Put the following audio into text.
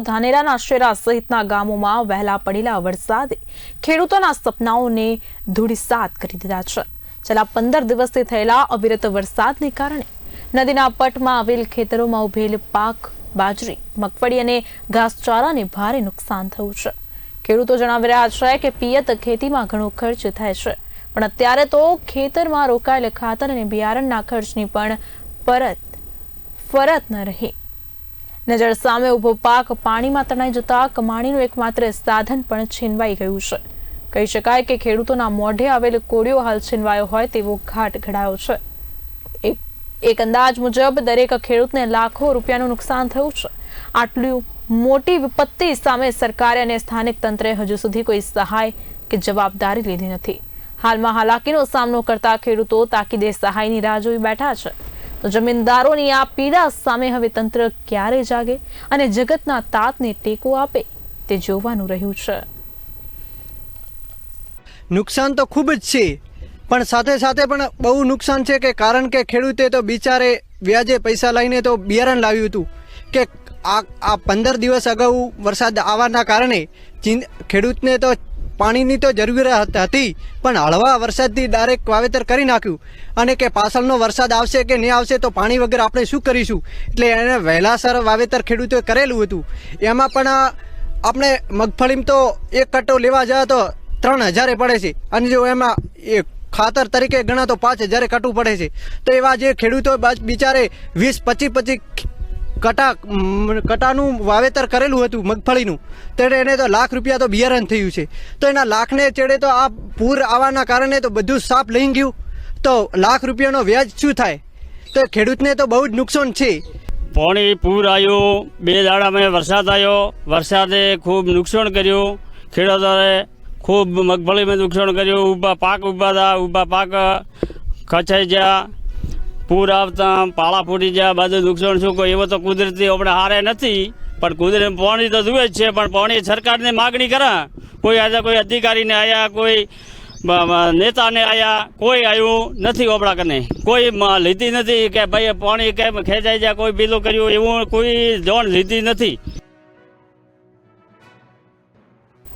ધાનેરાના શેરા સહિતના ગામોમાં વહેલા પડેલા વરસાદે ખેડૂતોના સપનાઓને ધૂળીસાત કરી દીધા છે. છેલ્લા પંદર દિવસથી થયેલા અવિરત વરસાદને કારણે નદીના પટમાં આવેલ ખેતરોમાં ઉભેલ પાક, બાજરી, મગફળી અને ઘાસચારાને ભારે નુકસાન થયું છે. ખેડૂતો જણાવી રહ્યા છે કે પિયત ખેતીમાં ઘણો ખર્ચ થાય છે, પણ અત્યારે તો ખેતરમાં રોકાયેલ ખાતર અને બિયારણના ખર્ચની પણ પરત, ફરત ન રહી. નજર સામે ઊભો પાક પાણીમાં તણાઈ જતા કમાણીનું એકમાત્ર સાધન પણ છીનવાઈ ગયું છે. કહી શકાય કે ખેડૂતોના મોઢે આવેલ કોળિયો હાલ છીનવાયો હોય તેવો ઘાટ ઘડાયો છે. એક અંદાજ મુજબ દરેક ખેડૂતને લાખો રૂપિયાનું નુકસાન થયું છે. આટલું મોટી વિપત્તિ સામે સરકારે અને સ્થાનિક તંત્રે હજુ સુધી કોઈ સહાય કે જવાબદારી લીધી નથી. હાલમાં હાલાકીનો સામનો કરતા ખેડૂતો તાકીદે સહાયની રાહ જોઈ બેઠા છે. તો જમીનદારોની આ પીડા સામે હવે તંત્ર ક્યારે જાગે અને જગતના તાતને ટેકો આપે તે જોવાનું રહ્યું છે. નુકસાન તો ખૂબ જ છે, પણ સાથે સાથે પણ બહુ નુકસાન છે કે કારણ કે ખેડૂતે તો બિચારે વ્યાજે પૈસા લઈને તો બિયારણ લાવ્યું હતું કે આ આ પંદર દિવસ અગાઉ વરસાદ આવવાના કારણે ખેડૂતને તો પાણીની તો જરૂરિયાત હતી પણ હળવા વરસાદથી ડાયરેક્ટ વાવેતર કરી નાખ્યું. અને કે પાછળનો વરસાદ આવશે કે નહીં આવશે તો પાણી વગર આપણે શું કરીશું? એટલે એને વહેલાસર વાવેતર ખેડૂતોએ કરેલું હતું. એમાં પણ આપણે મગફળીમાં તો એક કટ્ટો લેવા જાય તો ત્રણ હજારે પડે છે. અને જો એમાં એ ખાતર તરીકે ગણા તો પાંચ હજારે કાઢવું પડે છે. તો એવા જે ખેડૂતો બિચારે વીસ પચીસ પચીસ કટા કટાનું વાવેતર કરેલું હતું, મગફળીનું. ત્યારે એને તો લાખ રૂપિયા તો બિયારણ થયું છે. તો એના લાખને ચડે તો આ પૂર આવવાના કારણે તો બધું સાપ લઈ ગયું. તો લાખ રૂપિયાનો વ્યાજ શું થાય? તો ખેડૂતને તો બહુ જ નુકસાન છે. પાણી પૂર આવ્યું, બે દાડામાં વરસાદ આવ્યો. વરસાદે ખૂબ નુકસાન કર્યું. ખેડૂતોએ ખૂબ મગફળીમાં નુકસાન કર્યું. ઊભા પાક ઊભા હતા ઊભા પાક ખચાઈ ગયા. પૂર આવતા, પાળા ફૂટી જાય બધું નુકસાન શું કોઈ એવો તો કુદરતી આપણે હારે નથી. પણ કુદરત પાણી તો જુએ જ છે, પણ પાણી સરકારને માગણી કરે. કોઈ આજે કોઈ અધિકારીને આવ્યા કોઈ નેતાને આવ્યા કોઈ આવ્યું નથી ઓપડા કને. કોઈ લીધી નથી કે ભાઈ પાણી કેમ ખેંચાઈ જાય, કોઈ બીલું કર્યું, એવું કોઈ જોણ લીધી નથી.